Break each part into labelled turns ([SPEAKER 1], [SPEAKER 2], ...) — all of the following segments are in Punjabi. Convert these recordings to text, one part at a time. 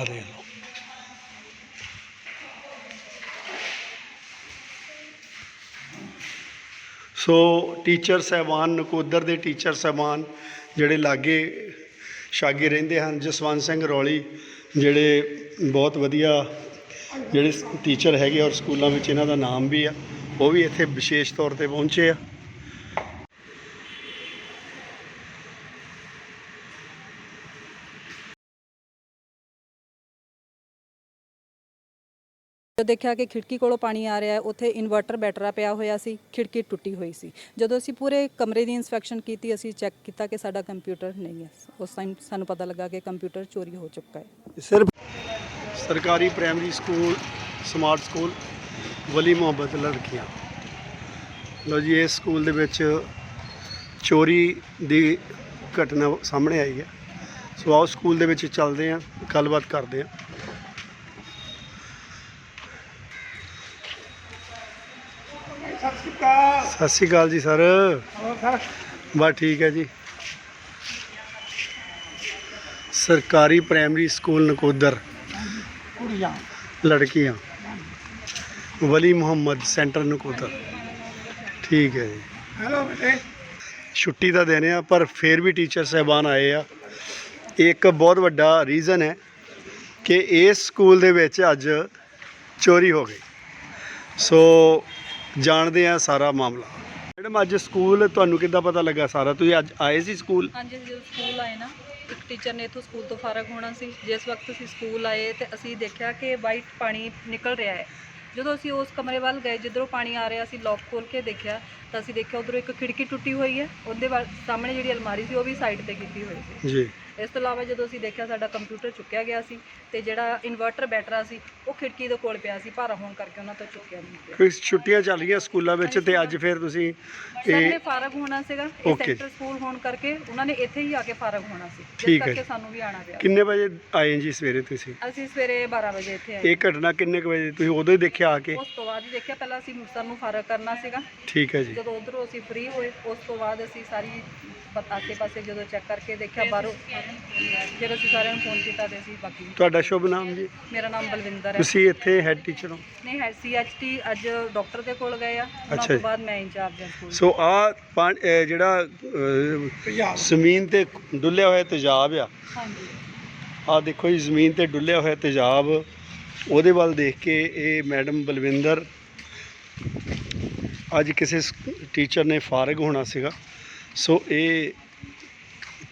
[SPEAKER 1] ਆ ਦੇਖ ਲਓ। ਸੋ ਟੀਚਰ ਸਹਿਬਾਨ, ਨਕੋਦਰ ਦੇ ਟੀਚਰ ਸਹਿਬਾਨ ਜਿਹੜੇ ਲਾਗੇ ਸ਼ਾਗੇ ਰਹਿੰਦੇ ਹਨ, ਜਸਵੰਤ ਸਿੰਘ ਰੌਲੀ ਜਿਹੜੇ ਬਹੁਤ ਵਧੀਆ ਜਿਹੜੇ ਟੀਚਰ ਹੈਗੇ ਔਰ ਸਕੂਲਾਂ ਵਿੱਚ ਇਹਨਾਂ ਦਾ ਨਾਮ ਵੀ ਆ, ਉਹ ਵੀ ਇੱਥੇ ਵਿਸ਼ੇਸ਼ ਤੌਰ ਤੇ ਪਹੁੰਚੇ ਆ।
[SPEAKER 2] ਜਦੋਂ ਦੇਖਿਆ ਕਿ ਖਿੜਕੀ ਕੋਲੋਂ ਪਾਣੀ ਆ ਰਿਹਾ ਹੈ, ਉੱਥੇ ਇਨਵਰਟਰ ਬੈਟਰਾ ਪਿਆ ਹੋਇਆ ਸੀ, ਖਿੜਕੀ ਟੁੱਟੀ ਹੋਈ ਸੀ। ਜਦੋਂ ਅਸੀਂ ਪੂਰੇ ਕਮਰੇ ਦੀ ਇਨਸਪੈਕਸ਼ਨ ਕੀਤੀ, ਅਸੀਂ ਚੈੱਕ ਕੀਤਾ ਕਿ ਸਾਡਾ ਕੰਪਿਊਟਰ ਨਹੀਂ ਹੈ। ਉਸ ਟਾਈਮ ਸਾਨੂੰ ਪਤਾ ਲੱਗਾ ਕਿ ਕੰਪਿਊਟਰ ਚੋਰੀ ਹੋ ਚੁੱਕਾ ਹੈ।
[SPEAKER 1] ਸਿਰਫ ਸਰਕਾਰੀ primary school smart school Wali Mohabbat ਲੜਕੀਆਂ। ਲੋ ਜੀ, ਇਸ ਸਕੂਲ ਦੇ ਵਿੱਚ ਚੋਰੀ ਦੀ ਘਟਨਾ ਸਾਹਮਣੇ ਆਈ ਹੈ। ਸੋ ਆਓ ਸਕੂਲ ਦੇ ਵਿੱਚ ਚੱਲਦੇ ਹਾਂ, ਗੱਲਬਾਤ ਕਰਦੇ ਹਾਂ
[SPEAKER 3] ਸਤਿ ਸ਼੍ਰੀ ਅਕਾਲ
[SPEAKER 1] ਸਤਿ ਸ਼੍ਰੀ ਅਕਾਲ ਜੀ ਸਰ। ਬਸ ਠੀਕ ਹੈ ਜੀ। ਸਰਕਾਰੀ ਪ੍ਰਾਇਮਰੀ ਸਕੂਲ ਨਕੋਦਰ।
[SPEAKER 3] ਕੁੜੀਆਂ।
[SPEAKER 1] ਲੜਕੀਆਂ। ਵਲੀ ਮੁਹੰਮਦ ਸੈਂਟਰ ਨਕੋਦਰ। ਠੀਕ ਹੈ ਜੀ।
[SPEAKER 3] ਹੈਲੋ ਬੇਟੇ।
[SPEAKER 1] ਛੁੱਟੀ ਦਾ ਦਿਨ ਆ ਪਰ ਫਿਰ ਵੀ ਟੀਚਰ ਸਹਿਬਾਨ ਆਏ ਆ। ਇੱਕ ਬਹੁਤ ਵੱਡਾ ਰੀਜ਼ਨ ਹੈ ਕਿ ਇਸ ਸਕੂਲ ਦੇ ਵਿੱਚ ਅੱਜ ਚੋਰੀ ਹੋ ਗਈ। ਸੋ ਜਾਣਦੇ ਆ ਸਾਰਾ ਮਾਮਲਾ। ਮੈਡਮ ਅੱਜ ਸਕੂਲ ਤੁਹਾਨੂੰ ਕਿੱਦਾਂ ਪਤਾ ਲੱਗਾ ਸਾਰਾ? ਤੁਸੀਂ ਅੱਜ ਆਏ ਸੀ ਸਕੂਲ?
[SPEAKER 2] ਹਾਂਜੀ ਜਦੋਂ ਸਕੂਲ ਆਏ ਨਾ ਇੱਕ ਟੀਚਰ ਨੇ ਇੱਥੋਂ ਸਕੂਲ ਤੋਂ ਫਾਰਗ ਹੋਣਾ ਸੀ। ਜਿਸ ਵਕਤ ਅਸੀਂ ਸਕੂਲ ਆਏ ਤੇ ਅਸੀਂ ਦੇਖਿਆ ਕਿ ਵਾਈਟ ਪਾਣੀ ਨਿਕਲ ਰਿਹਾ ਹੈ। ਜਦੋਂ ਅਸੀਂ ਉਸ ਕਮਰੇ ਵੱਲ ਗਏ ਜਿੱਧਰੋਂ ਪਾਣੀ ਆ ਰਿਹਾ ਸੀ ਲੌਕ ਖੋਲ ਕੇ ਦੇਖਿਆ ਤਾਂ ਅਸੀਂ ਦੇਖਿਆ ਉਧਰੋਂ ਇੱਕ ਖਿੜਕੀ ਟੁੱਟੀ ਹੋਈ ਹੈ। ਉਹਦੇ ਵੱਲ ਸਾਹਮਣੇ ਜਿਹੜੀ ਅਲਮਾਰੀ ਸੀ ਉਹ ਵੀ ਸਾਈਡ ਤੇ ਕੀਤੀ ਹੋਈ ਸੀ।
[SPEAKER 1] ਜੀ।
[SPEAKER 2] ਇਸ ਤੋਂ ਇਲਾਵਾ ਜਦੋਂ ਅਸੀਂ ਦੇਖਿਆ ਸਾਡਾ ਕੰਪਿਊਟਰ ਚੁੱਕਿਆ ਗਿਆ ਸੀ ਤੇ ਜਿਹੜਾ ਇਨਵਰਟਰ ਬੈਟਰਾ ਸੀ ਉਹ ਖਿੜਕੀ ਦੇ ਕੋਲ ਪਿਆ ਸੀ ਭਾਰਾ ਹੋਣ ਕਰਕੇ ਉਹਨਾਂ ਤੋਂ ਚੁੱਕਿਆ ਨਹੀਂ ਗਿਆ।
[SPEAKER 1] ਕੋਈ ਛੁੱਟੀਆਂ ਚੱਲ ਰਹੀਆਂ ਸਕੂਲਾਂ ਵਿੱਚ ਤੇ ਅੱਜ ਫਿਰ ਤੁਸੀਂ ਇਹ
[SPEAKER 2] ਫਾਰਗ ਹੋਣਾ ਸੀਗਾ ਇਹ
[SPEAKER 1] Okay.
[SPEAKER 2] ਸੈਂਟਰ ਸਕੂਲ ਹੋਣ ਕਰਕੇ ਉਹਨਾਂ ਨੇ ਇੱਥੇ ਹੀ ਆ ਕੇ ਫਾਰਗ ਹੋਣਾ ਸੀ ਜਿਸ
[SPEAKER 1] ਠੀਕ ਹੈ
[SPEAKER 2] ਕਰਕੇ
[SPEAKER 1] ਜੀ।
[SPEAKER 2] ਸਾਨੂੰ ਵੀ ਆਣਾ ਪਿਆ।
[SPEAKER 1] ਕਿੰਨੇ ਵਜੇ ਆਏ ਜੀ ਸਵੇਰੇ ਤੁਸੀਂ?
[SPEAKER 2] ਅਸੀਂ ਸਵੇਰੇ 12 ਵਜੇ ਇੱਥੇ ਆਏ।
[SPEAKER 1] ਇਹ ਘਟਨਾ ਕਿੰਨੇ ਕੁ ਵਜੇ ਤੁਸੀਂ ਉਦੋਂ ਹੀ ਦੇਖਿਆ ਆ ਕੇ?
[SPEAKER 2] ਉਸ ਤੋਂ ਬਾਅਦ ਹੀ ਦੇਖਿਆ ਪਹਿਲਾਂ ਅਸੀਂ ਮੁਕਤਸਰ ਨੂੰ ਫਾਰਗ ਕਰਨਾ ਸੀਗਾ।
[SPEAKER 1] ਠੀਕ ਹੈ ਜੀ।
[SPEAKER 2] ਜਦੋਂ ਉਧਰੋਂ ਅਸੀਂ ਫ੍ਰੀ ਹੋਏ ਉਸ ਤੋਂ ਬਾਅਦ ਅਸੀਂ ਸਾਰੀ ਪ- ਆਸੇ-ਪਾਸੇ ਜਦੋਂ ਚੈੱਕ ਕਰਕੇ ਦੇਖਿਆ ਬਾਹਰੋਂ ਫਿਰ ਅਸੀਂ ਸਾਰਿਆਂ ਨੂੰ ਫੋਨ ਕੀਤਾ ਤੇ ਅਸੀਂ ਬਾਕੀ
[SPEAKER 1] ਤੁਹਾਡਾ ਸ਼ੁਭ ਨਾਮ ਜੀ?
[SPEAKER 2] ਮੇਰਾ ਨਾਮ ਬਲਵਿੰਦਰ ਹੈ।
[SPEAKER 1] ਤੁਸੀਂ ਇੱਥੇ ਹੈਡ ਟੀਚਰ ਹੋ?
[SPEAKER 2] ਨਹੀਂ ਹੈ ਸੀਐਚਟੀ ਅੱਜ ਡਾਕਟਰ ਦੇ ਕੋਲ ਗਏ ਆ। ਉਹਨਾਂ
[SPEAKER 1] ਅੱਛਾ
[SPEAKER 2] ਤੋਂ
[SPEAKER 1] ਜੀ।
[SPEAKER 2] ਬਾਅਦ ਮੈਂ ਇੰਚਾਰਜ ਹਾਂ ਸਕੂਲ
[SPEAKER 1] ਸੋ ਆ ਜਿਹੜਾ ਅਹ, ਜ਼ਮੀਨ ਤੇ ਡੁੱਲਿਆ ਹੋਇਆ ਤੇਜ਼ਾਬ ਆ।
[SPEAKER 2] ਹਾਂਜੀ।
[SPEAKER 1] ਆ ਦੇਖੋ ਜੀ ਜ਼ਮੀਨ ਤੇ ਡੁੱਲਿਆ ਹੋਇਆ ਤੇਜ਼ਾਬ। ਉਹਦੇ ਵੱਲ ਦੇਖ ਕੇ ਇਹ ਮੈਡਮ ਬਲਵਿੰਦਰ ਅੱਜ ਕਿਸੇ ਟੀਚਰ ਨੇ ਫਾਰਗ ਹੋਣਾ ਸੀਗਾ। ਸੋ ਇਹ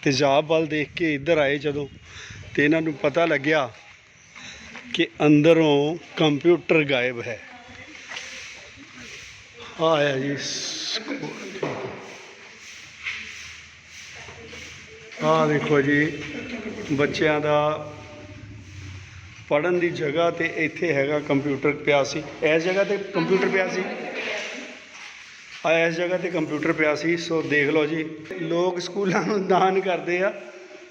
[SPEAKER 1] ਤੇਜ਼ਾਬ ਵੱਲ ਦੇਖ ਕੇ ਇੱਧਰ ਆਏ ਜਦੋਂ ਤੇ ਇਹਨਾਂ ਨੂੰ ਪਤਾ ਲੱਗਿਆ ਕਿ ਅੰਦਰੋਂ ਕੰਪਿਊਟਰ ਗਾਇਬ ਹੈ। ਆਇਆ ਜੀ ਆ ਦੇਖੋ ਜੀ, ਬੱਚਿਆਂ ਦਾ ਪੜਨ ਦੀ ਜਗ੍ਹਾ ਤੇ ਇੱਥੇ ਹੈਗਾ ਕੰਪਿਊਟਰ ਪਿਆ ਸੀ। ਇਸ ਜਗ੍ਹਾ ਤੇ ਕੰਪਿਊਟਰ ਪਿਆ ਸੀ? ਆ ਇਸ ਜਗ੍ਹਾ ਤੇ ਕੰਪਿਊਟਰ ਪਿਆ ਸੀ ਸੋ ਦੇਖ ਲਓ ਜੀ। ਲੋਕ ਸਕੂਲਾਂ ਨੂੰ ਦਾਨ ਕਰਦੇ ਆ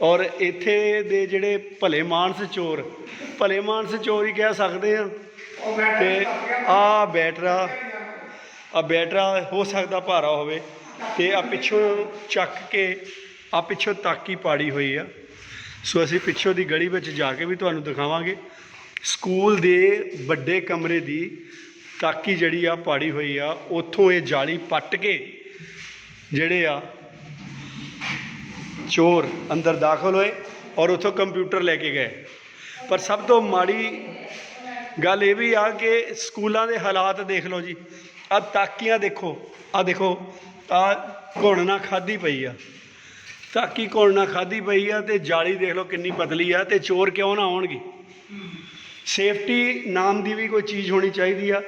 [SPEAKER 1] ਔਰ ਇੱਥੇ ਦੇ ਜਿਹੜੇ ਭਲੇ ਮਾਨਸ ਚੋਰ ਭਲੇ ਮਾਨਸ ਚੋਰ ਹੀ ਕਹਿ ਸਕਦੇ ਆ। ਤੇ ਆ ਬੈਟਰਾ ਆ ਬੈਟਰਾ ਹੋ ਸਕਦਾ ਭਾਰਾ ਹੋਵੇ ਤੇ ਆ ਪਿੱਛੋਂ ਚੱਕ ਕੇ ਆ ਪਿੱਛੋਂ ਤਾਕੀ ਪਾੜੀ ਹੋਈ ਆ। ਸੋ ਅਸੀਂ ਪਿੱਛੋਂ ਦੀ ਗਲੀ ਵਿੱਚ ਜਾ ਕੇ ਵੀ ਤੁਹਾਨੂੰ ਦਿਖਾਵਾਂਗੇ। ਸਕੂਲ ਦੇ ਵੱਡੇ ਕਮਰੇ ਦੀ ਤਾਕੀ ਜਿਹੜੀ ਆ ਪਾੜੀ ਹੋਈ ਆ, ਉੱਥੋਂ ਇਹ ਜਾਲੀ ਪੱਟ ਕੇ ਜਿਹੜੇ ਆ ਚੋਰ ਅੰਦਰ ਦਾਖਲ ਹੋਏ ਔਰ ਉੱਥੋਂ ਕੰਪਿਊਟਰ ਲੈ ਕੇ ਗਏ। ਪਰ ਸਭ ਤੋਂ ਮਾੜੀ ਗੱਲ ਇਹ ਵੀ ਆ ਕਿ ਸਕੂਲਾਂ ਦੇ ਹਾਲਾਤ ਦੇਖ ਲਓ ਜੀ ਆ ਤਾਕੀਆਂ ਦੇਖੋ ਆ ਦੇਖੋ ਆ ਘੁਣ ਨਾ ਖਾਦੀ ਪਈ ਆ। ਤਾਕੀ ਘੁਣ ਨਾ ਖਾਦੀ ਪਈ ਆ ਤੇ ਜਾਲੀ ਦੇਖ ਲਓ ਕਿੰਨੀ ਪਤਲੀ ਆ ਤੇ ਚੋਰ ਕਿਉਂ ਨਾ ਆਉਣਗੇ? ਸੇਫਟੀ ਨਾਮ ਦੀ ਵੀ ਕੋਈ ਚੀਜ਼ ਹੋਣੀ ਚਾਹੀਦੀ ਆ।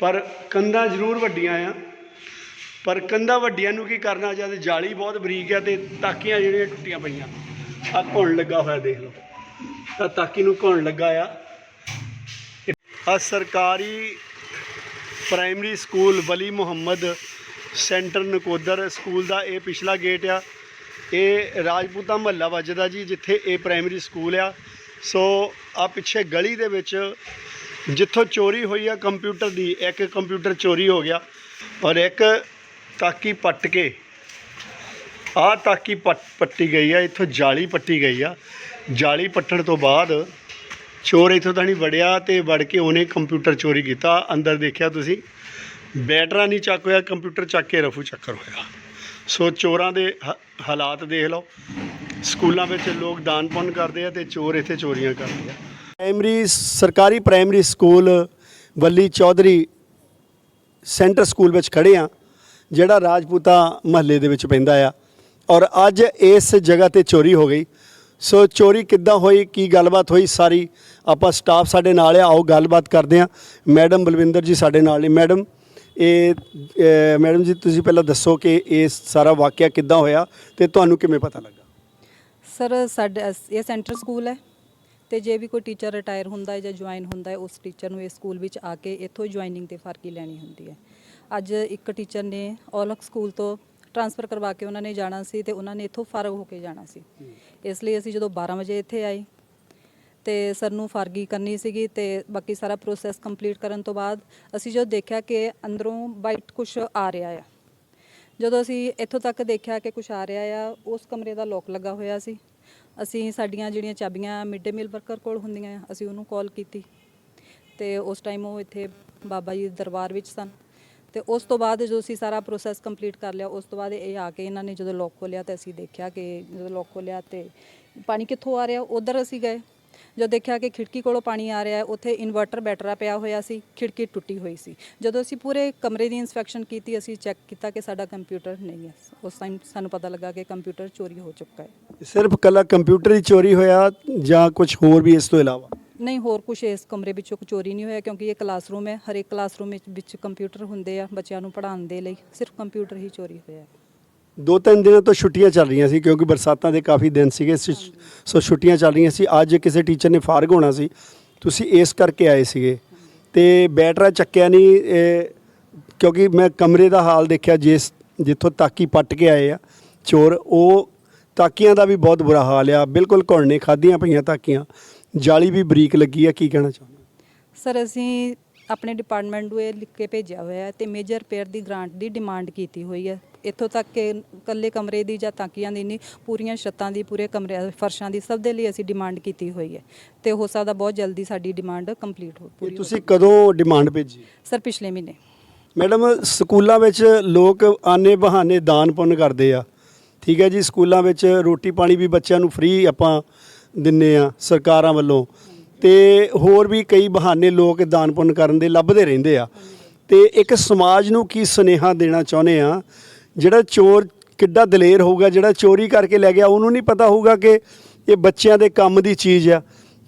[SPEAKER 1] ਪਰ ਕੰਧਾਂ ਜ਼ਰੂਰ ਵੱਡੀਆਂ ਆ। ਪਰ ਕੰਧਾਂ ਵੱਡੀਆਂ ਨੂੰ ਕੀ ਕਰਨਾ ਜਦ ਜਾਲੀ ਬਹੁਤ ਬਰੀਕ ਆ ਤੇ ਤਾਕੀਆਂ ਜਿਹੜੀਆਂ ਟੁੱਟੀਆਂ ਪਈਆਂ। ਆ ਘੁਣ ਲੱਗਾ ਹੋਇਆ ਦੇਖ ਲਓ। ਆ ਤਾਕੀ ਨੂੰ ਘੁਣ ਲੱਗਾ ਆ। ਆ ਸਰਕਾਰੀ primary school Wali Muhammad centre Nakodar school ਦਾ ਇਹ ਪਿਛਲਾ ਗੇਟ ਆ। ਇਹ ਰਾਜਪੂਤਾ ਮਹੱਲਾ ਵੱਜਦਾ ਜੀ, ਜਿੱਥੇ ਇਹ ਪ੍ਰਾਇਮਰੀ ਸਕੂਲ ਆ। ਸੋ ਆ ਪਿੱਛੇ ਗਲੀ ਦੇ ਵਿੱਚ ਜਿੱਥੋਂ ਚੋਰੀ ਹੋਈ ਆ ਕੰਪਿਊਟਰ ਦੀ, ਇੱਕ ਕੰਪਿਊਟਰ ਚੋਰੀ ਹੋ ਗਿਆ ਔਰ ਇੱਕ ਤਾਕੀ ਪੱਟ ਕੇ ਆ ਤਾਕੀ ਪੱਟੀ ਗਈ ਆ, ਇੱਥੋਂ ਜਾਲੀ ਪੱਟੀ ਗਈ ਆ। ਜਾਲੀ ਪੱਟਣ ਤੋਂ ਬਾਅਦ ਚੋਰ ਇੱਥੋਂ ਤਾਂ ਨਹੀਂ ਵੜਿਆ ਤੇ ਵੜ ਕੇ ਉਹਨੇ ਕੰਪਿਊਟਰ ਚੋਰੀ ਕੀਤਾ। ਅੰਦਰ ਦੇਖਿਆ ਤੁਸੀਂ, ਬੈਟਰਾ ਨਹੀਂ ਚੱਕ ਹੋਇਆ, ਕੰਪਿਊਟਰ ਚੱਕ ਕੇ ਰਫੂ ਚੱਕਰ ਹੋਇਆ। ਸੋ ਚੋਰਾਂ ਦੇ ਹਾਲਾਤ ਦੇਖ ਲਓ। ਸਕੂਲਾਂ ਵਿੱਚ ਲੋਕ ਦਾਨ ਪੁੰਨ ਕਰਦੇ ਆ ਤੇ ਚੋਰ ਇੱਥੇ ਚੋਰੀਆਂ ਕਰਦੇ ਆ। ਪ੍ਰਾਇਮਰੀ ਸਰਕਾਰੀ primary school Valli Chaudhary centre school ਵਿੱਚ ਖੜੇ ਆ, ਜਿਹੜਾ ਰਾਜਪੂਤਾ ਮਹੱਲੇ ਦੇ ਵਿੱਚ ਪੈਂਦਾ ਆ। ਔਰ ਅੱਜ ਇਸ ਜਗ੍ਹਾ ਤੇ ਚੋਰੀ ਹੋ ਗਈ। ਸੋ ਚੋਰੀ ਕਿੱਦਾਂ ਹੋਈ, ਕੀ ਗੱਲਬਾਤ ਹੋਈ ਸਾਰੀ, ਆਪਾਂ ਸਟਾਫ ਸਾਡੇ ਨਾਲ ਆ, ਆਓ ਗੱਲਬਾਤ ਕਰਦੇ ਆ। ਮੈਡਮ ਬਲਵਿੰਦਰ ਜੀ ਸਾਡੇ ਨਾਲ ਨੇ। ਮੈਡਮ, ਇਹ ਮੈਡਮ ਜੀ, ਤੁਸੀਂ ਪਹਿਲਾਂ ਦੱਸੋ ਕਿ ਇਹ ਸਾਰਾ ਵਾਕਿਆ ਕਿੱਦਾਂ ਹੋਇਆ ਤੇ ਤੁਹਾਨੂੰ ਕਿਵੇਂ ਪਤਾ ਲੱਗਾ?
[SPEAKER 2] ਸਰ, ਸਾਡਾ ਇਹ ਸੈਂਟਰ ਸਕੂਲ ਹੈ। ਤੇ ਜੇ ਵੀ ਕੋਈ ਟੀਚਰ ਰਿਟਾਇਰ ਹੁੰਦਾ ਹੈ ਜਾਂ ਜੁਆਇਨ ਹੁੰਦਾ ਹੈ, ਉਸ ਟੀਚਰ ਨੂੰ ਇਸ ਸਕੂਲ ਵਿੱਚ ਆ ਕੇ ਇੱਥੋਂ ਜੁਆਇਨਿੰਗ ਤੇ ਫਰਕੀ ਲੈਣੀ ਹੁੰਦੀ ਹੈ। ਅੱਜ ਇੱਕ ਟੀਚਰ ਨੇ ਔਲਖ ਸਕੂਲ ਤੋਂ ਟਰਾਂਸਫਰ ਕਰਵਾ ਕੇ ਉਹਨਾਂ ਨੇ ਜਾਣਾ ਸੀ ਤੇ ਉਹਨਾਂ ਨੇ ਇੱਥੋਂ ਫਾਰਗ ਹੋ ਕੇ ਜਾਣਾ ਸੀ। ਇਸ ਲਈ ਅਸੀਂ ਜਦੋਂ 12 ਵਜੇ ਇੱਥੇ ਆਏ ਤੇ ਸਰ ਨੂੰ ਫਾਰਗੀ ਕਰਨੀ ਸੀਗੀ ਤੇ ਬਾਕੀ ਸਾਰਾ ਪ੍ਰੋਸੈਸ ਕੰਪਲੀਟ ਕਰਨ ਤੋਂ ਬਾਅਦ ਅਸੀਂ ਜਦੋਂ ਦੇਖਿਆ ਕਿ ਅੰਦਰੋਂ ਬਾਈਟ ਕੁਝ ਆ ਰਿਹਾ ਆ, ਜਦੋਂ ਅਸੀਂ ਇੱਥੋਂ ਤੱਕ ਦੇਖਿਆ ਕਿ ਕੁਝ ਆ ਰਿਹਾ ਆ, ਉਸ ਕਮਰੇ ਦਾ ਲੋਕ ਲੱਗਾ ਹੋਇਆ ਸੀ। ਅਸੀਂ ਸਾਡੀਆਂ ਜਿਹੜੀਆਂ ਚਾਬੀਆਂ ਮਿਡ ਡੇ ਮੀਲ ਵਰਕਰ ਕੋਲ ਹੁੰਦੀਆਂ ਆ ਅਸੀਂ ਉਹਨੂੰ ਕਾਲ ਕੀਤੀ। ਤੇ ਉਸ ਟਾਈਮ ਉਹ ਇੱਥੇ ਬਾਬਾ ਜੀ ਦੇ ਦਰਬਾਰ ਵਿੱਚ ਸਨ। ਤੇ ਉਸ ਤੋਂ ਬਾਅਦ ਜਦੋਂ ਅਸੀਂ ਸਾਰਾ ਪ੍ਰੋਸੈਸ ਕੰਪਲੀਟ ਕਰ ਲਿਆ, ਉਸ ਤੋਂ ਬਾਅਦ ਇਹ ਆ ਕੇ ਇਹਨਾਂ ਨੇ ਜਦੋਂ ਲੋਕ ਖੋਲਿਆ ਤੇ ਅਸੀਂ ਦੇਖਿਆ ਕਿ ਜਦੋਂ ਲੋਕ ਖੋਲਿਆ ਤੇ ਪਾਣੀ ਕਿੱਥੋਂ ਆ ਰਿਹਾ, ਉਧਰ ਅਸੀਂ ਗਏ। ਜਦੋਂ ਦੇਖਿਆ ਕਿ ਖਿੜਕੀ ਕੋਲੋਂ ਪਾਣੀ ਆ ਰਿਹਾ ਹੈ ਉੱਥੇ ਇਨਵਰਟਰ ਬੈਟਰਾ ਪਿਆ ਹੋਇਆ ਸੀ ਖਿੜਕੀ ਟੁੱਟੀ ਹੋਈ ਸੀ। ਜਦੋਂ ਅਸੀਂ ਪੂਰੇ ਕਮਰੇ ਦੀ ਇਨਸਪੈਕਸ਼ਨ ਕੀਤੀ ਅਸੀਂ ਚੈੱਕ ਕੀਤਾ ਕਿ ਸਾਡਾ ਕੰਪਿਊਟਰ ਨਹੀਂ ਹੈ। ਉਸ ਟਾਈਮ ਸਾਨੂੰ ਪਤਾ ਲੱਗਾ ਕਿ ਕੰਪਿਊਟਰ ਚੋਰੀ ਹੋ ਚੁੱਕਾ ਹੈ।
[SPEAKER 1] ਸਿਰਫ ਕੱਲਾ ਕੰਪਿਊਟਰ ਹੀ ਚੋਰੀ ਹੋਇਆ ਜਾਂ ਕੁਝ ਹੋਰ ਵੀ ਇਸ ਤੋਂ ਇਲਾਵਾ?
[SPEAKER 2] ਨਹੀਂ ਹੋਰ ਕੁਝ ਇਸ ਕਮਰੇ ਵਿੱਚੋਂ ਕੋਈ ਚੋਰੀ ਨਹੀਂ ਹੋਇਆ ਕਿਉਂਕਿ ਇਹ ਕਲਾਸਰੂਮ ਹੈ। ਹਰ ਇੱਕ ਕਲਾਸਰੂਮ ਵਿੱਚ ਵਿੱਚ ਕੰਪਿਊਟਰ ਹੁੰਦੇ ਆ ਬੱਚਿਆਂ ਨੂੰ ਪੜ੍ਹਾਉਣ ਦੇ ਲਈ। ਸਿਰਫ ਕੰਪਿਊਟਰ ਹੀ ਚੋਰੀ ਹੋਇਆ ਹੈ।
[SPEAKER 1] ਦੋ ਤਿੰਨ ਦਿਨਾਂ ਤੋਂ ਛੁੱਟੀਆਂ ਚੱਲ ਰਹੀਆਂ ਸੀ ਕਿਉਂਕਿ ਬਰਸਾਤਾਂ ਦੇ ਕਾਫੀ ਦਿਨ ਸੀਗੇ ਸੀ- ਸੋ ਛੁੱਟੀਆਂ ਚੱਲ ਰਹੀਆਂ ਸੀ। ਅੱਜ ਕਿਸੇ ਟੀਚਰ ਨੇ ਫਾਰਗ ਹੋਣਾ ਸੀ। ਤੁਸੀਂ ਇਸ ਕਰਕੇ ਆਏ ਸੀਗੇ। ਤੇ ਬੈਟਰਾ ਚੱਕਿਆ ਨਹੀਂ ਇਹ, ਕਿਉਂਕਿ ਮੈਂ ਕਮਰੇ ਦਾ ਹਾਲ ਦੇਖਿਆ ਜਿਸ ਜਿੱਥੋਂ ਤਾਕੀ ਪੱਟ ਕੇ ਆਏ ਆ ਚੋਰ ਉਹ ਤਾਕੀਆਂ ਦਾ ਵੀ ਬਹੁਤ ਬੁਰਾ ਹਾਲ ਆ। ਬਿਲਕੁਲ ਘੁਲਣੇ ਖਾਧੀਆਂ ਪਈਆਂ ਤਾਕੀਆਂ। ਜਾਲੀ ਵੀ ਬਰੀਕ ਲੱਗੀ ਆ ਕੀ ਕਹਿਣਾ ਚਾਹੁੰਦੇ
[SPEAKER 2] ਸਰ ਅਸੀਂ ਆਪਣੇ ਡਿਪਾਰਟਮੈਂਟ ਨੂੰ ਇਹ ਲਿਖ ਕੇ ਭੇਜਿਆ ਹੋਇਆ ਹੈ ਤੇ ਮੇਜਰ ਰਿਪੇਅਰ ਦੀ ਗ੍ਰਾਂਟ ਦੀ ਡਿਮਾਂਡ ਕੀਤੀ ਹੋਈ ਹੈ। ਇੱਥੋਂ ਤੱਕ ਕਿ ਇਕੱਲੇ ਕਮਰੇ ਦੀ ਜਾਂ ਤਾਕੀਆਂ ਦੀ ਨਹੀਂ ਪੂਰੀਆਂ ਛੱਤਾਂ ਦੀ ਪੂਰੇ ਕਮਰੇ ਫਰਸ਼ਾਂ ਦੀ ਸਭ ਦੇ ਲਈ ਅਸੀਂ ਡਿਮਾਂਡ ਕੀਤੀ ਹੋਈ ਹੈ। ਤੇ ਹੋ ਸਕਦਾ ਬਹੁਤ ਜਲਦੀ ਸਾਡੀ ਡਿਮਾਂਡ ਕੰਪਲੀਟ ਹੋ ਪੂਰੀ ਹੋ
[SPEAKER 1] ਤੁਸੀਂ ਕਦੋਂ ਡਿਮਾਂਡ ਭੇਜੀ?
[SPEAKER 2] ਸਰ ਪਿਛਲੇ ਮਹੀਨੇ।
[SPEAKER 1] ਮੈਡਮ ਸਕੂਲਾਂ ਵਿੱਚ ਲੋਕ ਆਨੇ ਬਹਾਨੇ ਦਾਨ ਪੁੰਨ ਕਰਦੇ ਆ। ਠੀਕ ਹੈ ਜੀ ਸਕੂਲਾਂ ਵਿੱਚ ਰੋਟੀ ਪਾਣੀ ਵੀ ਬੱਚਿਆਂ ਨੂੰ ਫ੍ਰੀ ਆਪਾਂ ਦਿੰਨੇ ਆ ਸਰਕਾਰਾਂ ਵੱਲੋਂ। ਤੇ ਹੋਰ ਵੀ ਕਈ ਬਹਾਨੇ ਲੋਕ ਦਾਨ ਪੁੰਨ ਕਰਨ ਦੇ ਲੱਭਦੇ ਰਹਿੰਦੇ ਆ। ਤੇ ਇੱਕ ਸਮਾਜ ਨੂੰ ਕੀ ਸੁਨੇਹਾ ਦੇਣਾ ਚਾਹੁੰਦੇ ਆ? ਜਿਹੜਾ ਚੋਰ ਕਿੱਡਾ ਦਲੇਰ ਹੋਊਗਾ, ਜਿਹੜਾ ਚੋਰੀ ਕਰਕੇ ਲੈ ਗਿਆ, ਉਹਨੂੰ ਨਹੀਂ ਪਤਾ ਹੋਊਗਾ ਕਿ ਇਹ ਬੱਚਿਆਂ ਦੇ ਕੰਮ ਦੀ ਚੀਜ਼ ਆ।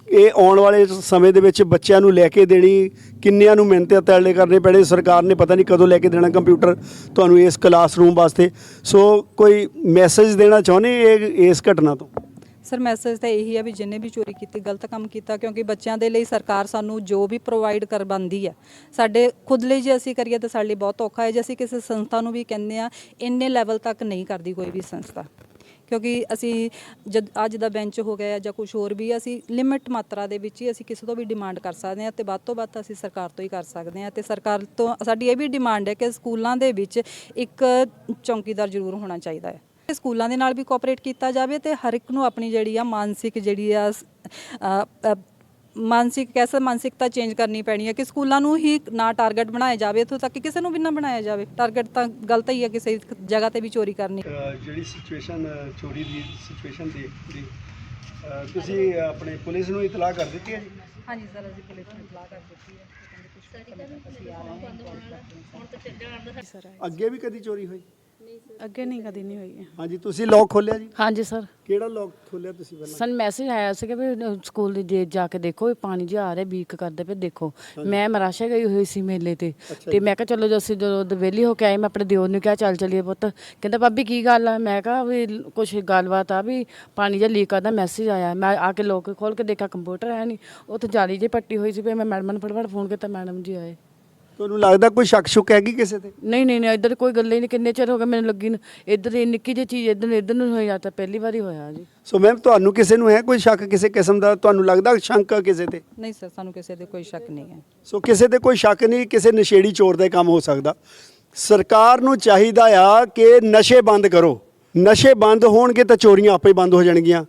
[SPEAKER 1] ਇਹ ਆਉਣ ਵਾਲੇ ਸਮੇਂ ਦੇ ਵਿੱਚ ਬੱਚਿਆਂ ਨੂੰ ਲੈ ਕੇ ਦੇਣੀ, ਕਿੰਨਿਆਂ ਨੂੰ ਮਿਹਨਤਾਂ ਤੈਲੇ ਕਰਨੇ ਪੈਣੇ, ਸਰਕਾਰ ਨੇ ਪਤਾ ਨਹੀਂ ਕਦੋਂ ਲੈ ਕੇ ਦੇਣਾ ਕੰਪਿਊਟਰ ਤੁਹਾਨੂੰ ਇਸ ਕਲਾਸਰੂਮ ਵਾਸਤੇ। ਸੋ ਕੋਈ ਮੈਸੇਜ ਦੇਣਾ ਚਾਹੁੰਦੇ ਇਹ, ਇਸ ਘਟਨਾ ਤੋਂ?
[SPEAKER 2] ਸਰ ਮੈਸੇਜ ਤਾਂ ਇਹੀ ਹੈ ਵੀ ਜਿੰਨੇ ਵੀ ਚੋਰੀ ਕੀਤੀ, ਗਲਤ ਕੰਮ ਕੀਤਾ, ਕਿਉਂਕਿ ਬੱਚਿਆਂ ਦੇ ਲਈ ਸਰਕਾਰ ਸਾਨੂੰ ਜੋ ਵੀ ਪ੍ਰੋਵਾਈਡ ਕਰਵਾਉਂਦੀ ਹੈ ਸਾਡੇ ਖੁਦ ਲਈ ਜੇ ਅਸੀਂ ਕਰੀਏ ਤਾਂ ਸਾਡੇ ਲਈ ਬਹੁਤ ਔਖਾ ਹੈ। ਜੇ ਅਸੀਂ ਕਿਸੇ ਸੰਸਥਾ ਨੂੰ ਵੀ ਕਹਿੰਦੇ ਆ, ਇੰਨੇ ਲੈਵਲ ਤੱਕ ਨਹੀਂ ਕਰਦੀ ਕੋਈ ਵੀ ਸੰਸਥਾ। ਕਿਉਂਕਿ ਅਸੀਂ ਜਦ ਅੱਜ ਦਾ ਬੈਂਚ ਹੋ ਗਿਆ ਜਾਂ ਕੁਝ ਹੋਰ ਵੀ ਅਸੀਂ ਲਿਮਿਟ ਮਾਤਰਾ ਦੇ ਵਿੱਚ ਹੀ ਅਸੀਂ ਕਿਸੇ ਤੋਂ ਵੀ ਡਿਮਾਂਡ ਕਰ ਸਕਦੇ ਹਾਂ ਤੇ ਵੱਧ ਤੋਂ ਵੱਧ ਅਸੀਂ ਸਰਕਾਰ ਤੋਂ ਹੀ ਕਰ ਸਕਦੇ ਹਾਂ ਤੇ ਸਰਕਾਰ ਤੋਂ ਸਾਡੀ ਇਹ ਵੀ ਡਿਮਾਂਡ ਹੈ ਕਿ ਸਕੂਲਾਂ ਦੇ ਵਿੱਚ ਇੱਕ ਚੌਕੀਦਾਰ ਜ਼ਰੂਰ ਹੋਣਾ ਚਾਹੀਦਾ ਹੈ। ਸਕੂਲਾਂ ਦੇ ਨਾਲ ਵੀ ਕੋਆਪਰੇਟ ਕੀਤਾ ਜਾਵੇ ਤੇ ਹਰ ਇੱਕ ਨੂੰ ਆਪਣੀ ਜਿਹੜੀ ਆ ਮਾਨਸਿਕ ਜਿਹੜੀ ਆ ਮਾਨਸਿਕ ਕੈਸਾ ਮਾਨਸਿਕਤਾ ਚੇਂਜ ਕਰਨੀ ਪੈਣੀ ਹੈ ਕਿ ਸਕੂਲਾਂ ਨੂੰ ਹੀ ਨਾ ਟਾਰਗੇਟ ਬਣਾਇਆ ਜਾਵੇ ਇੱਥੋਂ ਤੱਕ ਕਿ ਕਿਸੇ ਨੂੰ ਵੀ ਨਾ ਬਣਾਇਆ ਜਾਵੇ। ਟਾਰਗੇਟ ਤਾਂ ਗਲਤ ਹੀ ਹੈ ਕਿਸੇ ਜਗ੍ਹਾ ਤੇ ਵੀ ਚੋਰੀ ਕਰਨੀ।
[SPEAKER 1] ਜਿਹੜੀ ਸਿਚੁਏਸ਼ਨ ਚੋਰੀ ਦੀ ਸਿਚੁਏਸ਼ਨ ਦੀ ਤੁਸੀਂ ਆਪਣੇ ਪੁਲਿਸ ਨੂੰ ਇਤਲਾਹ ਕਰ ਦਿੱਤੀ ਹੈ ਜੀ?
[SPEAKER 2] ਹਾਂਜੀ ਸਰ ਅਸੀਂ ਪੁਲਿਸ ਨੂੰ ਇਤਲਾਹ ਕਰ ਦਿੱਤੀ ਹੈ। ਸਰ
[SPEAKER 1] ਅੱਗੇ ਵੀ ਕਦੀ ਚੋਰੀ ਹੋਈ?
[SPEAKER 4] ਅੱਗੇ ਨਹੀਂ ਕਦੀ ਨਹੀਂ ਹੋਈ ਹੈ
[SPEAKER 1] ਹਾਂਜੀ ਤੁਸੀਂ ਲੋਕ ਖੋਲਿਆ ਜੀ?
[SPEAKER 4] ਹਾਂਜੀ ਸਰ।
[SPEAKER 1] ਕਿਹੜਾ ਲੋਕ ਖੋਲਿਆ ਤੁਸੀਂ ਪਹਿਲਾਂ?
[SPEAKER 4] ਸਾਨੂੰ ਮੈਸੇਜ ਆਇਆ ਸੀ ਕਿ ਵੀ ਅਹ ਸਕੂਲ ਦੀ ਦੇ ਜਾ ਕੇ ਦੇਖੋ ਵੀ ਪਾਣੀ ਜਿਹਾ ਆ ਰਿਹਾ ਵੀਕ ਕਰਦੇ ਪਏ ਦੇਖੋ। ਮੈਂ ਮਰਾਸ਼ਾ ਗਈ ਹੋਈ ਸੀ ਮੇਲੇ ਤੇ। ਤੇ ਮੈਂ ਕਿਹਾ ਚਲੋ ਜੋ ਅਸੀਂ ਜਦੋਂ ਵਿਹਲੀ ਹੋ ਕੇ ਆਏ ਮੈਂ ਆਪਣੇ ਦਿਓਰ ਨੂੰ ਕਿਹਾ ਚੱਲ ਚਲੀਏ ਪੁੱਤ। ਕਹਿੰਦਾ ਭਾਬੀ ਕੀ ਗੱਲ ਆ? ਮੈਂ ਕਿਹਾ ਵੀ ਕੁਛ ਗੱਲਬਾਤ ਆ ਵੀ ਪਾਣੀ ਜਿਹਾ ਲੀਕ ਕਰਦਾ ਮੈਸੇਜ ਆਇਆ। ਮੈਂ ਆ ਕੇ ਲੋਕ ਖੋਲ ਕੇ ਦੇਖਿਆ ਕੰਪਿਊਟਰ ਹੈ ਨਹੀਂ। ਉੱਥੇ ਜਾਲੀ ਜਿਹੀ ਪੱਟੀ ਹੋਈ ਸੀ ਵੀ ਮੈਂ ਮੈਡਮ ਨੂੰ ਫਟਾਫਟ ਫੋਨ ਕੀਤਾ ਮੈਡਮ ਜੀ ਆਏ।
[SPEAKER 1] ਤੁਹਾਨੂੰ ਲੱਗਦਾ ਕੋਈ ਸ਼ੱਕ ਸ਼ੁਕ ਹੈਗੀ ਕਿਸੇ ਤੇ?
[SPEAKER 4] ਨਹੀਂ ਨਹੀਂ ਨਹੀਂ ਇੱਧਰ ਕੋਈ ਗੱਲ ਹੀ ਨਹੀਂ ਕਿੰਨੇ ਚਿਰ ਹੋ ਗਿਆ ਮੈਨੂੰ ਲੱਗੀ ਨੂੰ। ਇੱਧਰ ਇਹ ਨਿੱਕੀ ਜਿਹੀ ਚੀਜ਼ ਇੱਧਰ ਨੂੰ ਇੱਧਰ ਨੂੰ ਹੋਈ ਆ ਤਾਂ ਪਹਿਲੀ ਵਾਰੀ ਹੋਇਆ ਜੀ।
[SPEAKER 1] ਸੋ ਮੈਮ ਤੁਹਾਨੂੰ ਕਿਸੇ ਨੂੰ ਹੈ ਕੋਈ ਸ਼ੱਕ ਕਿਸੇ ਕਿਸਮ ਦਾ? ਤੁਹਾਨੂੰ ਲੱਗਦਾ ਸ਼ੰਕਾ ਕਿਸੇ ਤੇ?
[SPEAKER 2] ਨਹੀਂ ਸਰ ਸਾਨੂੰ ਕਿਸੇ ਤੇ ਕੋਈ ਸ਼ੱਕ ਨਹੀਂ ਹੈ।
[SPEAKER 1] ਸੋ ਕਿਸੇ ਤੇ ਕੋਈ ਸ਼ੱਕ ਨਹੀਂ ਕਿਸੇ ਨਸ਼ੇੜੀ ਚੋਰ ਦਾ ਕੰਮ ਹੋ ਸਕਦਾ। ਸਰਕਾਰ ਨੂੰ ਚਾਹੀਦਾ ਆ ਕਿ ਨਸ਼ੇ ਬੰਦ ਕਰੋ। ਨਸ਼ੇ ਬੰਦ ਹੋਣਗੇ ਤਾਂ ਚੋਰੀਆਂ ਆਪੇ ਬੰਦ ਹੋ ਜਾਣਗੀਆਂ।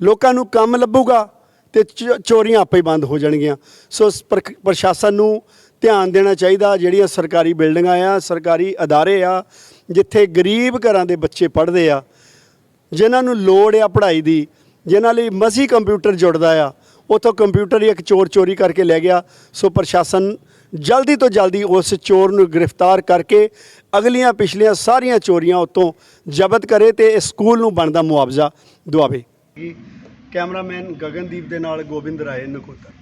[SPEAKER 1] ਲੋਕਾਂ ਨੂੰ ਕੰਮ ਲੱਭੂਗਾ ਤੇ ਚੋਰੀਆਂ ਆਪੇ ਹੀ ਬੰਦ ਹੋ ਜਾਣਗੀਆਂ। ਸੋ ਪ੍ਰਸ਼ਾਸਨ ਨੂੰ ਧਿਆਨ ਦੇਣਾ ਚਾਹੀਦਾ, ਜਿਹੜੀਆਂ ਸਰਕਾਰੀ ਬਿਲਡਿੰਗਾਂ ਆ, ਸਰਕਾਰੀ ਅਦਾਰੇ ਆ, ਜਿੱਥੇ ਗਰੀਬ ਘਰਾਂ ਦੇ ਬੱਚੇ ਪੜ੍ਹਦੇ ਆ, ਜਿਨ੍ਹਾਂ ਨੂੰ ਲੋੜ ਆ ਪੜ੍ਹਾਈ ਦੀ, ਜਿਨ੍ਹਾਂ ਲਈ ਮਸੀ ਕੰਪਿਊਟਰ ਜੁੜਦਾ ਆ, ਉਥੋਂ ਕੰਪਿਊਟਰ ਹੀ ਇੱਕ ਚੋਰ ਚੋਰੀ ਕਰਕੇ ਲੈ ਗਿਆ। ਸੋ ਪ੍ਰਸ਼ਾਸਨ ਜਲਦੀ ਤੋਂ ਜਲਦੀ ਉਸ ਚੋਰ ਨੂੰ ਗ੍ਰਿਫਤਾਰ ਕਰਕੇ ਅਗਲੀਆਂ ਪਿਛਲੀਆਂ ਸਾਰੀਆਂ ਚੋਰੀਆਂ ਉਤੋਂ ਜ਼ਬਤ ਕਰੇ ਤੇ ਇਸ ਸਕੂਲ ਨੂੰ ਬਣਦਾ ਮੁਆਵਜ਼ਾ ਦਵਾਵੇ ਕੈਮਰਾਮੈਨ ਗਗਨਦੀਪ ਦੇ ਨਾਲ ਗੋਬਿੰਦ ਰਾਏ ਨਕੋਦਰ।